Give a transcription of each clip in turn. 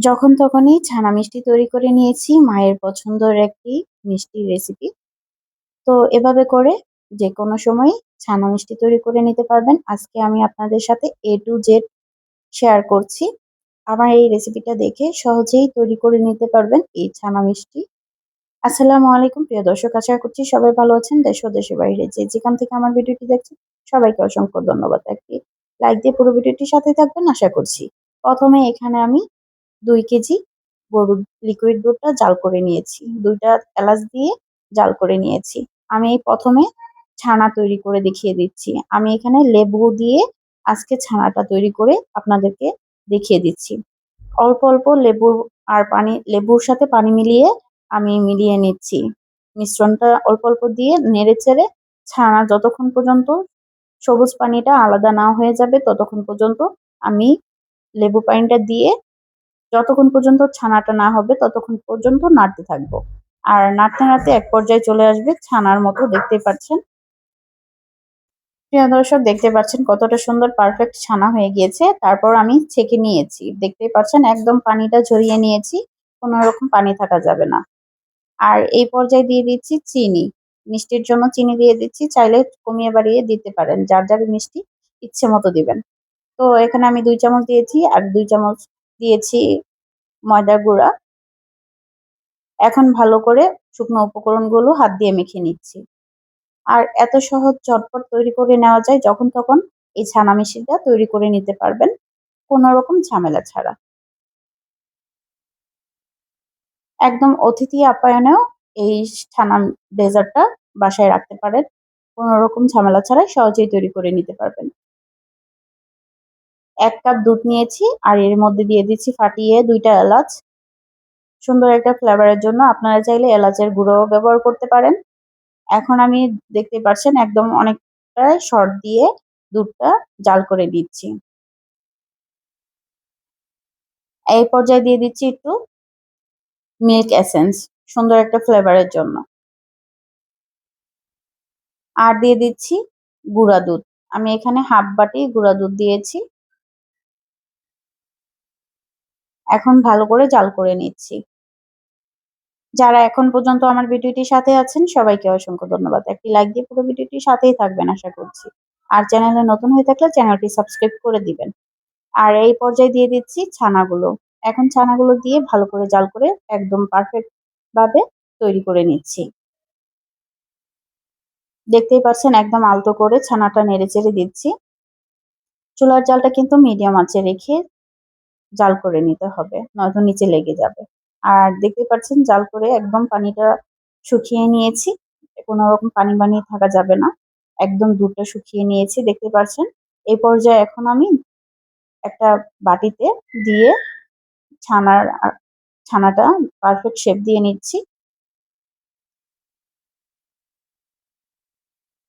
যখন তখনই ছানা মিষ্টি তৈরি করে নিয়েছি, মায়ের পছন্দের একটি মিষ্টি রেসিপি তো এভাবে করে যে কোনো সময় ছানা মিষ্টি তৈরি করে নিতে পারবেন। আজকে আমি আপনাদের সাথে এ টু জেড শেয়ার করছি। আমার এই রেসিপিটা দেখে সহজেই তৈরি করে নিতে পারবেন এই ছানা মিষ্টি। আসসালামু আলাইকুম, প্রিয় দর্শক, আশা করছি সবাই ভালো আছেন। দেশ ও দেশের বাইরে যে যেখান থেকে আমার ভিডিওটি দেখছেন, সবাইকে অসংখ্য ধন্যবাদ। একটি লাইক দিয়ে পুরো ভিডিওটির সাথে থাকবেন, আশা করছি। প্রথমে এখানে আমি দুই কেজি গরুর লিকুইড দুধটা জাল করে নিয়েছি। দুইটা এলাচ দিয়ে জাল করে নিয়েছি। আমি এই প্রথমে ছানা তৈরি করে দেখিয়ে দিচ্ছি। আমি এখানে লেবু দিয়ে আজকে ছানাটা তৈরি করে আপনাদেরকে দেখিয়ে দিচ্ছি। অল্প অল্প লেবু আর পানি, লেবুর সাথে পানি মিলিয়ে আমি মিলিয়ে নিচ্ছি। মিশ্রণটা অল্প অল্প দিয়ে নেড়ে চেড়ে ছানা যতক্ষণ পর্যন্ত সবুজ পানিটা আলাদা না হয়ে যাবে, ততক্ষণ পর্যন্ত আমি লেবু পানিটা দিয়ে যতক্ষণ পর্যন্ত ছানাটা না হবে, ততক্ষণ পর্যন্ত নাড়তে থাকব। আর নাড়তে নাড়তে এক পর্যায়ে চলে আসবে ছানার মতো, দেখতে পাচ্ছেন? প্রিয় দর্শক, দেখতে পাচ্ছেন কতটা সুন্দর পারফেক্ট ছানা হয়ে গিয়েছে। তারপর আমি ছেঁকে নিয়েছি। দেখতে পাচ্ছেন, একদম পানিটা ঝরিয়ে নিয়েছি, কোনো রকম পানি থাকা যাবে না। আর এই পর্যায়ে দিয়ে দিচ্ছি চিনি। মিষ্টির জন্য চিনি দিয়ে দিচ্ছি, চাইলে কমিয়ে বাড়িয়ে দিতে পারেন। যার যার মিষ্টি ইচ্ছে মতো দিবেন। তো এখানে আমি দুই চামচ দিয়েছি, আর দুই চামচ দিয়েছি ময়দা গুঁড়া। এখন ভালো করে শুকনো উপকরণগুলো হাত দিয়ে মেখে নিচ্ছি। আর এত সহজ চটপট তৈরি করে নেওয়া যায় যখন তখন এই ছানা মিষ্টিটা তৈরি করে নিতে পারবেন, কোনো রকম ঝামেলা ছাড়া। একদম অতিথি আপ্যায়নেও এই ছানা ডেজার্টটা বাসায় রাখতে পারেন, কোনো রকম ঝামেলা ছাড়াই সহজেই তৈরি করে নিতে পারবেন। এক কাপ দুধ নিয়েছি আর এর মধ্যে দিয়ে দিচ্ছি ফাটিয়ে দুইটা এলাচ। সুন্দর একটা ফ্লেভারের জন্য আপনারা চাইলে এলাচের গুঁড়ো ব্যবহার করতে পারেন। এখন আমি দেখতে পাচ্ছেন একদম অনেকটা শর্ট দিয়ে দুধটা জাল করে দিচ্ছি এই পর্যায়ে দিয়ে দিচ্ছি একটু মিল্ক এসেন্স সুন্দর একটা ফ্লেভারের জন্য। আর দিয়ে দিচ্ছি গুঁড়া দুধ। আমি এখানে হাফ বাটি গুঁড়া দুধ দিয়েছি। এখন ভালো করে জাল করে নিচ্ছি। যারা এখন পর্যন্ত আমার ভিডিওটির সাথে আছেন, সবাইকে অসংখ্য ধন্যবাদ। একটি লাইক দিয়ে পুরো ভিডিওটির সাথেই থাকবেন, আশা করছি। আর চ্যানেলে নতুন হয়ে থাকলে চ্যানেলটি সাবস্ক্রাইব করে দিবেন। আর এই পর্যায়ে দিয়ে দিচ্ছি ছানাগুলো। এখন ছানাগুলো দিয়ে ভালো করে জাল করে একদম পারফেক্ট ভাবে তৈরি করে নিচ্ছি। দেখতেই পাচ্ছেন একদম আলতো করে ছানাটা নেড়ে চেড়ে দিচ্ছি। চুলার জালটা কিন্তু মিডিয়াম আঁচে রেখে জাল করে নিতে হবে, নয়তো নিচে লেগে যাবে। আর দেখতে পাচ্ছেন, জাল করে একদম পানিটা শুকিয়ে নিয়েছি। কোনো রকম পানি বানিয়ে থাকা যাবে না। একদম দুধটা শুকিয়ে নিয়েছি দেখতে পাচ্ছেন। এই পর্যায়ে এখন আমি একটা বাটিতে দিয়ে ছানার ছানাটা পারফেক্ট শেপ দিয়ে নিচ্ছি।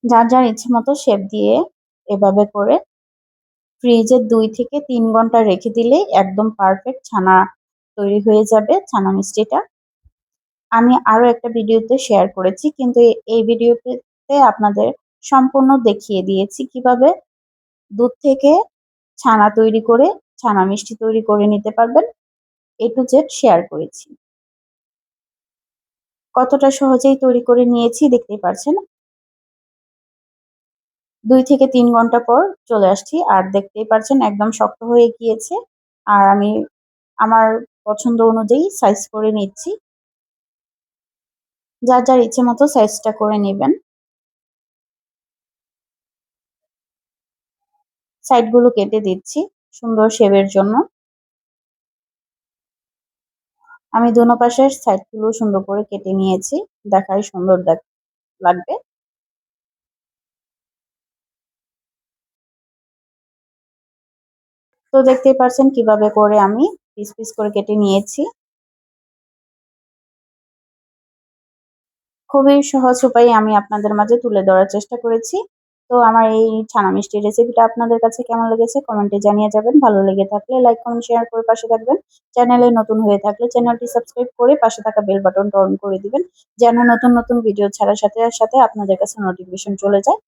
যার যার ইচ্ছে মতো শেপ দিয়ে এভাবে করে ফ্রিজে দুই থেকে তিন ঘণ্টা রেখে দিলে একদম পারফেক্ট ছানা তৈরি হয়ে যাবে, ছানা মিষ্টিটা। আমি আরও একটা ভিডিওতে শেয়ার করেছি, কিন্তু এই ভিডিওতে আপনাদের সম্পূর্ণ দেখিয়ে দিয়েছি কীভাবে দুধ থেকে ছানা তৈরি করে, ছানা মিষ্টি তৈরি করে নিতে পারবেন। এ টু জেড শেয়ার করেছি। কতটা সহজেই তৈরি করে নিয়েছি দেখতেই পারছেন। দুই থেকে তিন ঘণ্টা পর চলে আসছি। আর দেখতেই পারছেন একদম শক্ত হয়ে গিয়েছে। আর আমি আমার পছন্দ অনুযায়ী সাইজ করে নিচ্ছি। যার যার ইচ্ছে মতো সাইজটা করে নেবেন। সাইডগুলো কেটে দিচ্ছি সুন্দর শেপের জন্য। আমি দুনো পাশের সাইডগুলো সুন্দর করে কেটে নিয়েছি। দেখাই সুন্দর লাগবে। তো দেখতেই পারছেন কীভাবে করে আমি পিস পিস করে কেটে নিয়েছি। খুবই সহজ উপায়ে আমি আপনাদের মাঝে তুলে ধরার চেষ্টা করেছি। তো আমার এই ছানা মিষ্টির রেসিপিটা আপনাদের কাছে কেমন লেগেছে কমেন্টে জানিয়ে যাবেন। ভালো লেগে থাকলে লাইক, কমেন্ট শেয়ার করে পাশে থাকবেন। চ্যানেলে নতুন হয়ে থাকলে চ্যানেলটি সাবস্ক্রাইব করে পাশে থাকা বেল বাটনটা অন করে দিবেন। যেন নতুন নতুন ভিডিও ছাড়ার সাথে সাথে আপনাদের কাছে নোটিফিকেশন চলে যায়।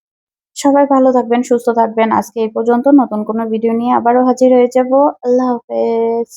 সবাই ভালো থাকবেন, সুস্থ থাকবেন। আজকে এই পর্যন্ত নতুন কোনো ভিডিও নিয়ে আবারও হাজির হয়ে যাব। আল্লাহ হাফেজ।